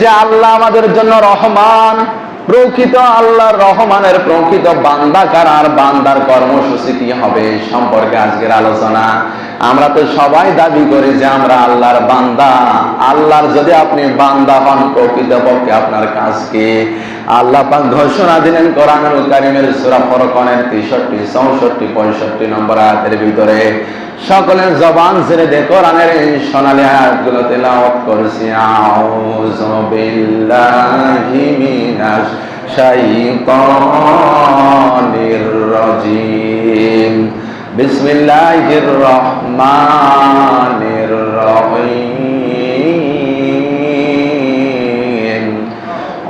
যে আল্লাহ আমাদের জন্য রহমান, প্রকৃত আল্লাহর রহমানের প্রকৃত বান্দা কার আর বান্দার কর্মসূচি কি হবে সম্পর্কে আজকের আলোচনা। আমরা তো সবাই দাবি করি যে আমরা আল্লাহর বান্দা। আল্লাহর যদি আপনি বান্দা হন প্রকৃত পক্ষে আপনার কাজ কি? আল্লাহ পাক ঘোষণা দিলেন কোরআনুল কারিমের সূরা ফরকানের 63 64 65 নম্বর আয়াতের ভিতরে, সকলের জবান ছেড়ে দে কোরআনের এই সোনালী আয়াতগুলো তেলাওয়াত করছি। আউযু বিল্লাহি মিনাশ শাইতানির রাজিম। বিসমিল্লাহির রহমানির রহিম।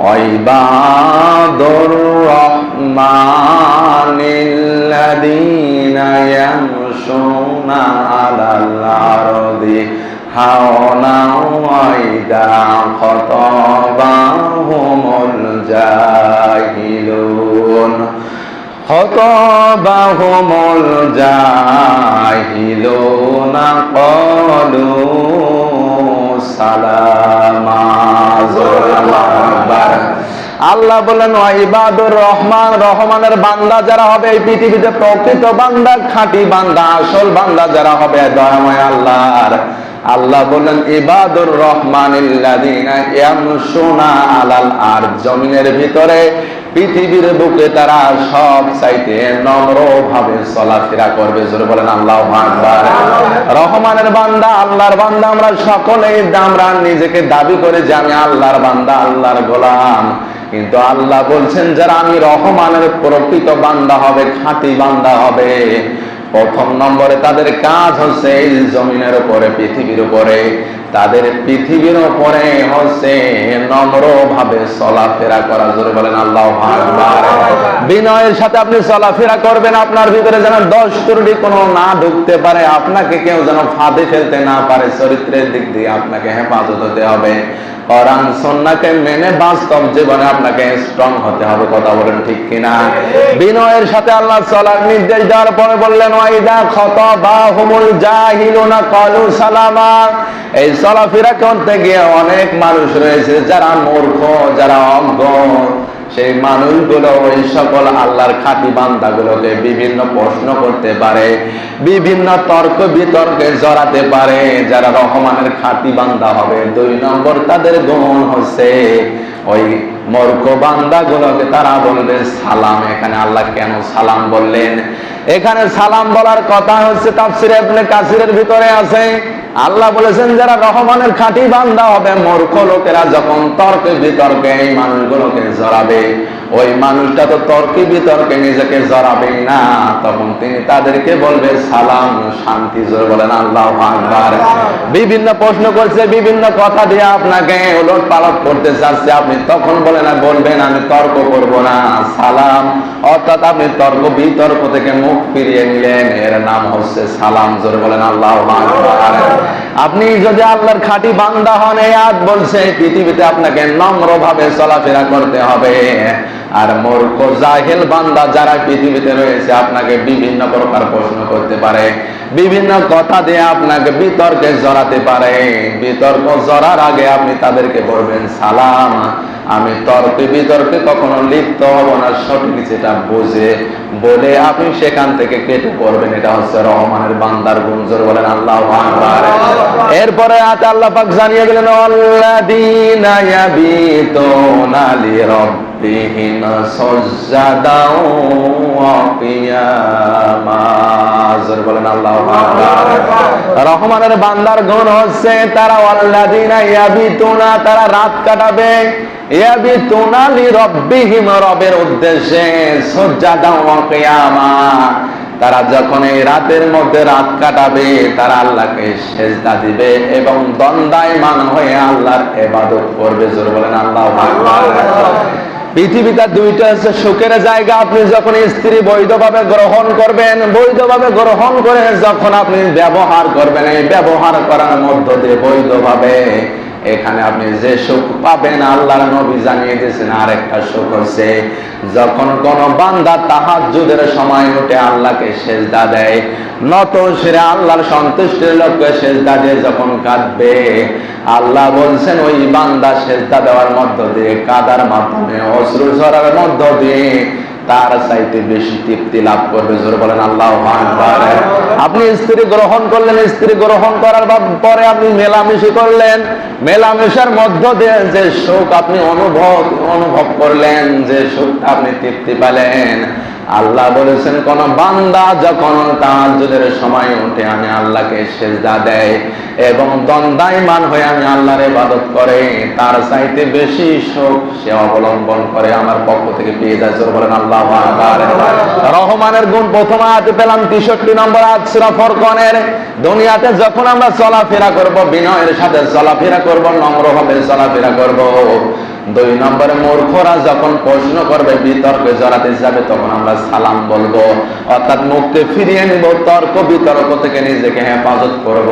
عباد الرحمن الذين يمشون على الأرض هونا وإذا خطبهم الجاهلون خطبهم الجاهلون قالوا سلاما زرنا আল্লাহ বলেন ইবাদুর রহমান, রহমানের বান্দা যারা হবে, এই পৃথিবীতে প্রকৃত বান্দা, খাঁটি বান্দা, আসল বান্দা যারা হবে দয়াময় আল্লাহর। আল্লাহ বলেন, ইবাদুর রহমান আলাল আর জমিনের ভিতরে পৃথিবীর বুকে তারা সব চাইতে নম্র ভাবে চলাফেরা করবে। জোরে বলেন আল্লাহ আকবার। রহমানের বান্দা আল্লাহর বান্দা আমরা সকলেই আমরা নিজেকে দাবি করে যে আমি আল্লাহর বান্দা আল্লাহর গোলাম। কিন্তু আল্লাহ বলছেন যারা আমি রহমানের প্রকৃত বান্দা হবে খাঁটি বান্দা হবে প্রথম নম্বরে তাদের কাজ হচ্ছে এই জমিনের উপরে পৃথিবীর উপরে। তাদের পৃথিবীর উপরে হচ্ছে নম্র ভাবে চলাফেরা করা। জোরে বলেন আল্লাহ বিনয়ের সাথে আপনি চলাফেরা করবেন আপনার ভিতরে যেন দশ ত্রুটি কোনো না ঢুকতে পারে আপনাকে কেউ যেন ফাঁদে ফেলতে না পারে চরিত্রের দিক দিয়ে আপনাকে হেফাজত হতে হবে। সন্নাকে মেনে বাস্তব জীবনে আপনাকে স্ট্রং হতে হবে, কথা বলেন ঠিক কিনা? বিনয়ের সাথে আল্লাহ চলার নির্দেশ দেওয়ার পরে বললেন, ওয়াইদা খত বা হুমুল জাহিলুনা সালামা। এই চলাফেরা করতে গিয়ে অনেক মানুষ রয়েছে যারা মূর্খ, যারা অজ্ঞ। সেই মানুষগুলো ওই সকল আল্লাহর খাঁটি বান্দাগুলোকে বিভিন্ন প্রশ্ন করতে পারে, বিভিন্ন তর্ক বিতর্কে জড়াতে পারে। যারা রহমানের খাঁটি বান্দা হবে, দুই নম্বর তাদের গুণ হচ্ছে ওই মর্ক তারা বলবে, সালাম, এখানে আল্লাহ কেন সালাম বললেন? এখানে সালাম বলার কথা হচ্ছে তাফসির ইবনে কাসিরের ভিতরে আছে। আল্লাহ বলেছেন, যারা রহমানের খাঁটি বান্দা হবে, মূর্খ লোকেরা যখন তর্কে বিতর্কে এই মানুষগুলোকে জড়াবে, ওই মানুষটা তো তর্কে বিতর্কে নিজেকে জড়াবে না। তখন তিনি তাদেরকে বলবে, সালাম, শান্তি, জোর বলেন, আল্লাহ আকবার। বিভিন্ন প্রশ্ন করছে, বিভিন্ন কথা দিয়ে আপনাকে ওলট পালট করতে চাচ্ছে। আপনি তখন বলে না বলবেন, আমি তর্ক করব না, সালাম। অর্থাৎ আপনি তর্ক, বিতর্ক থেকে মুখ ফিরিয়ে নিলেন। এর নাম হচ্ছে সালাম। জোর বলেন, আল্লাহ আপনি যদি আল্লাহর খাঁটি বান্দা হন, এই আজ বলছে, পৃথিবীতে আপনাকে নম্র ভাবে চলাফেরা করতে হবে। আর মূর্খ জাহেল বান্দা যারা পৃথিবীতে রয়েছে, আপনাকে বিভিন্ন প্রকার প্রশ্ন করতে পারে। বিভিন্ন কথা দিয়ে আপনাকে বিতর্কে জড়াতে পারে। বিতর্ক জড়ার আগে আপনি তাদেরকে বলবেন, সালাম, আমি তর্কে বিতর্কে কখনো লিপ্ত হব না। সঠিক যেটা বুঝে, বলে আপনি সেখান থেকে কেটে পড়বেন। এটা হচ্ছে রহমানের বান্দার গুঞ্জর বলেন, আল্লাহ এরপরে আল্লাহ পাক জানিয়ে আল্লাযীনা ইয়াবিতুনা লিরাব্বিহিম। বলেন রহমানের বান্দার গুণ হচ্ছে, তারা আল্লাযীনা ইয়াবিতুনা, তারা রাত কাটাবে। রবের উদ্দেশ্যে তারা যখন এই রাতের মধ্যে রাত কাটাবে, তারা আল্লাহকে সেজদা দিবে এবং দণ্ডায়মান হয়ে আল্লাহর এবাদত করবে। জোর বলেন, আল্লাহ পৃথিবীতে দুইটা হচ্ছে সুখের জায়গা। আপনি যখন স্ত্রী বৈধভাবে গ্রহণ করবেন, বৈধভাবে গ্রহণ করে যখন আপনি ব্যবহার করবেন, এই ব্যবহার করার মধ্য দিয়ে বৈধভাবে এখানে আপনি যে সুখ পাবেন, আল্লাহর নবী জানিয়ে দিয়েছেন আর একটা সুখ হচ্ছে, যখন কোন বান্দা তাহাজ্জুদের সময় উঠে আল্লাহকে সেজদা দেয়, নত সেরে আল্লাহর সন্তুষ্টির লক্ষ্যে সেজদা দিয়ে যখন কাঁদবে, আল্লাহ বলছেন, ওই বান্দা সেজদা দেওয়ার মধ্য দিয়ে কাদার মাধ্যমে, অশ্রু ঝরার মধ্য দিয়ে তার চাইতে বেশি তৃপ্তি লাভ করবে। জোর বলেন, আল্লাহ আপনি স্ত্রী গ্রহণ করলেন, স্ত্রী গ্রহণ করার পরে আপনি মেলামেশি করলেন। মেলামেশার মধ্য দিয়ে যে সুখ আপনি অনুভব অনুভব করলেন, যে সুখটা আপনি তৃপ্তি পেলেন। আল্লাহ বলেছেন, কোন বান্দা যখন তাহাজ্জুদের সময় উঠে, আমি আল্লাহকে সেজদা দেয় এবং দ্বন্দ্বায়মান হয়ে আমি আল্লাহর ইবাদত করে, তার চাইতে বেশি সুখ সে অবলম্বন করে আমার পক্ষ থেকে পেয়ে যায়। জোর বলেন, আল্লাহ রহমানের গুণ, প্রথম আয়াতে পেলাম তেষট্টি নম্বর আয়াত সূরা ফরকানের। দুনিয়াতে যখন আমরা চলাফেরা করব, বিনয়ের সাথে চলাফেরা করব নম্রভাবে চলাফেরা করব। দুই নম্বরে মূর্খরা যখন প্রশ্ন করবে, বিতর্কে জড়াতে যাবে, তখন আমরা সালাম বলব। অর্থাৎ মুক্তি ফিরিয়ে নিব, তর্ক, বিতর্ক থেকে নিজেকে হেফাজত করব।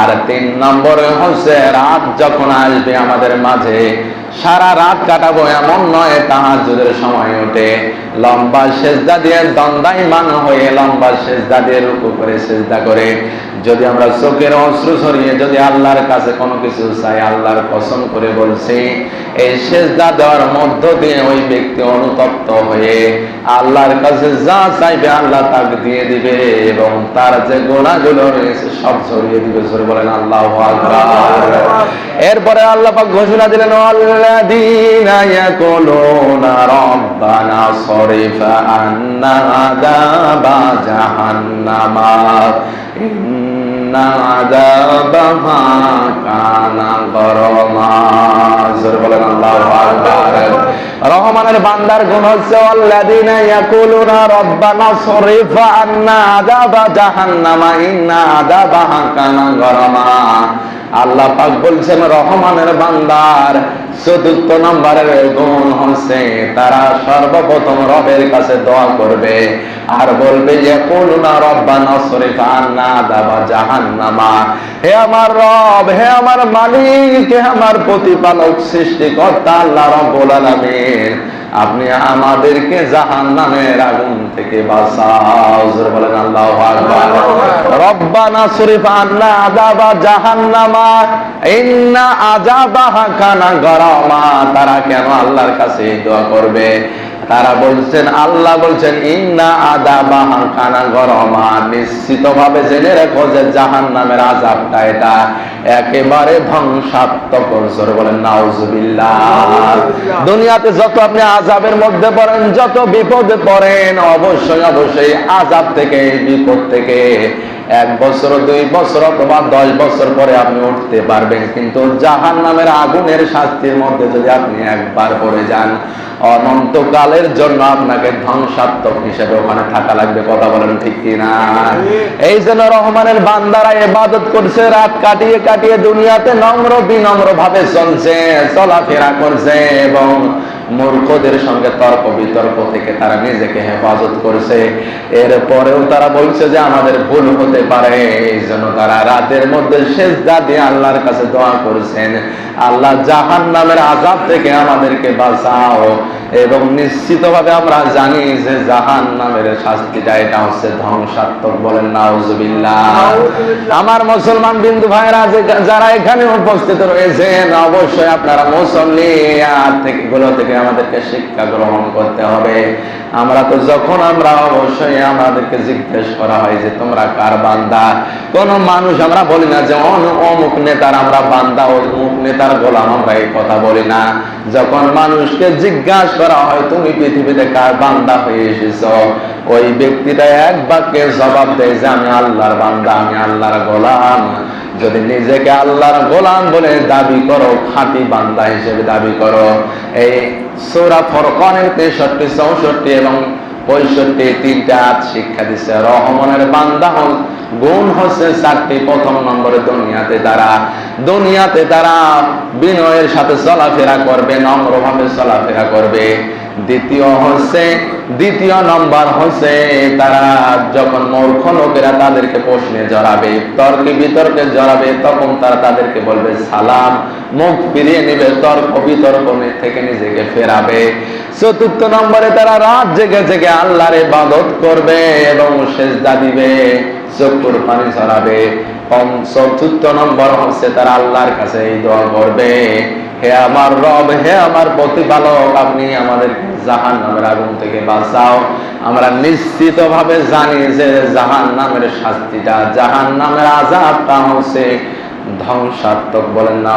আর তিন নম্বরে হচ্ছে, রাত যখন আসবে আমাদের মাঝে সারা রাত কাটাবো এমন নয় তাহাজুদের সময় ওঠে। লম্বা সেজদা দিয়ে দ্বন্দ্বায়মান হয়ে লম্বা সেজদা দিয়ে রুকু করে সেজদা করে। যদি আমরা চোখের অশ্রু সরিয়ে যদি আল্লাহর কাছে কোনো কিছু চাই আল্লাহর কসম করে বলছি এই সেজদা দেওয়ার মধ্য দিয়ে ওই ব্যক্তি অনুতপ্ত হয়ে আল্লাহর কাছে যা চাইবে আল্লাহ তাকে দিয়ে দিবে এবং তার যে গোনাগুলো রয়েছে সব ছড়িয়ে দিবে। সরে বলেন আল্লাহ এরপরে আল্লাহ পাক ঘোষণা দিলেন আল্লাযীনা ইয়াকুলুনা রাব্বানা সরিফ আন্না আযাবা জাহান্নামা ইন্না আযাবাহা কানা গরমা জোরে বলেন আল্লাহু আকবার রহমানের বান্দার গুণ হচ্ছে, আল্লাযীনা ইয়াকুলুনা রাব্বানা সরিফ আন্না আযাবা জাহান্নামা, ইন্না আযাবাহা কানা গরমা। আল্লাহ পাক বলছেন, রহমানের বান্দার চতুর্থ নম্বরের গুণ হচ্ছে, তারা সর্বপ্রথম রবের কাছে দোয়া করবে আর বলবে যে করুণা রব্বানা শরীফ আন্না দাবা জাহান্নামা। হে আমার রব, হে আমার মালিক, হে আমার প্রতিপালক, সৃষ্টিকর্তা, আল্লাহ রব্বুল আলামিন। আপনি আমাদেরকে জাহান নামের আগুন থেকে বাঁচাও। জোরে বলেন আল্লাহু রব্বানা শরীফ আন্না আযাবা জাহান্নামা ইন্না আযাবাহা কানা গরামা। তারা কেন আল্লাহর কাছে দোয়া করবে? তারা বলছেন আল্লাহ বলছেন ইন্না আদা আযাবাহা কানা গরমা। নিশ্চিতভাবে জেনে রাখো যে জাহান্নামের আযাবটা এটা একেবারে ধ্বংসাত্মক। জোরে বলেন নাউজুবিল্লাহ। দুনিয়াতে যত আপনি আজাবের মধ্যে পড়েন যত বিপদে পড়েন অবশ্যই অবশ্যই আজাব থেকে বিপদ থেকে এক বছর দুই বছর অথবা দশ বছর পরে আপনি উঠতে পারবেন। কিন্তু জাহান নামের আগুনের শাস্তির মধ্যে যদি আপনি একবার পড়ে যান অনন্তকালের জন্য আপনাকে ধ্বংসাত্মক হিসেবে ওখানে থাকা লাগবে। কথা বলেন ঠিক কিনা? এই জন্য রহমানের বান্দারা এবাদত করছে রাত কাটিয়ে কাটিয়ে দুনিয়াতে নম্র বিনম্র ভাবে চলছে চলাফেরা করছে এবং মূর্খদের সঙ্গে তর্ক বিতর্ক থেকে তারা নিজেকে হেফাজত করেছে। এরপরেও তারা বলছে যে আমাদের ভুল হতে পারে। এই জন্য তারা রাতের মধ্যে শেষ দিয়ে আল্লাহর কাছে দোয়া করেছেন। আল্লাহ জাহান নামের আজাব থেকে আমাদেরকে বাঁচাও। এবং নিশ্চিতভাবে আমরা জানি যে জাহান নামের শাস্তিটা এটা হচ্ছে ধ্বংসাত্মক বলেন নাউজুবিল্লাহ। আমার মুসলমান বিন্দু ভাইরা যারা এখানে উপস্থিত রয়েছেন অবশ্যই আপনারা মুসল্লি থেকে গুলো থেকে আমাদেরকে শিক্ষা গ্রহণ করতে হবে। আমরা তো যখন আমরা অবশ্যই আমাদেরকে জিজ্ঞেস করা হয় যে তোমরা কার বান্দা? কোন মানুষ আমরা বলি না যে অন- অমুক নেতার আমরা বান্দা অমুক নেতার গোলাম আমরা এই কথা বলি না। যখন মানুষকে জিজ্ঞাসা করা হয়, তুমি পৃথিবীতে কার বান্দা হয়ে এসেছ? ওই ব্যক্তিটা এক বাক্যে জবাব দেয় যে, আমি আল্লাহর বান্দা, আমি আল্লাহর গোলাম। যদি নিজেকে আল্লাহর গোলাম বলে দাবি করো, খাঁটি বান্দা হিসেবে দাবি করো। এই সৌরা ফরকনের তেষট্টি, চৌষট্টি এবং পঁয়ষট্টি তিনটা আজ শিক্ষা দিচ্ছে রহমানের বান্দা হন, গুণ হচ্ছে চারটি, প্রথম নম্বরে দুনিয়াতে তারা দুনিয়াতে তারা বিনয়ের সাথে চলাফেরা করবে, নম্রভাবে চলাফেরা করবে। দ্বিতীয় হচ্ছে দ্বিতীয় নম্বর হচ্ছে তারা যখন মূর্খ লোকেরা তাদেরকে প্রশ্নে জড়াবে, তর্কে বিতর্কে জড়াবে, তখন তারা তাদেরকে বলবে, সালাম। মুখ ফিরিয়ে নেবে, তর্ক বিতর্ক থেকে নিজেকে ফেরাবে। চতুর্থ নম্বরে তারা রাত জেগে জেগে আল্লাহর ইবাদত করবে এবং সেজদা দিবে, চক্ষুর পানি পঞ্চ- চতুর্থ নম্বর হচ্ছে তারা আল্লাহর কাছে এই দোয়া করবে। হে আমার রব, হে আমার প্রতিপালক, আপনি আমাদের জাহান নামের আগুন থেকে বাঁচাও। আমরা নিশ্চিত ভাবে জানি যে জাহান নামের শাস্তিটা জাহান নামের আজাবটা হচ্ছে ধ্বংসাত্মক বলেন না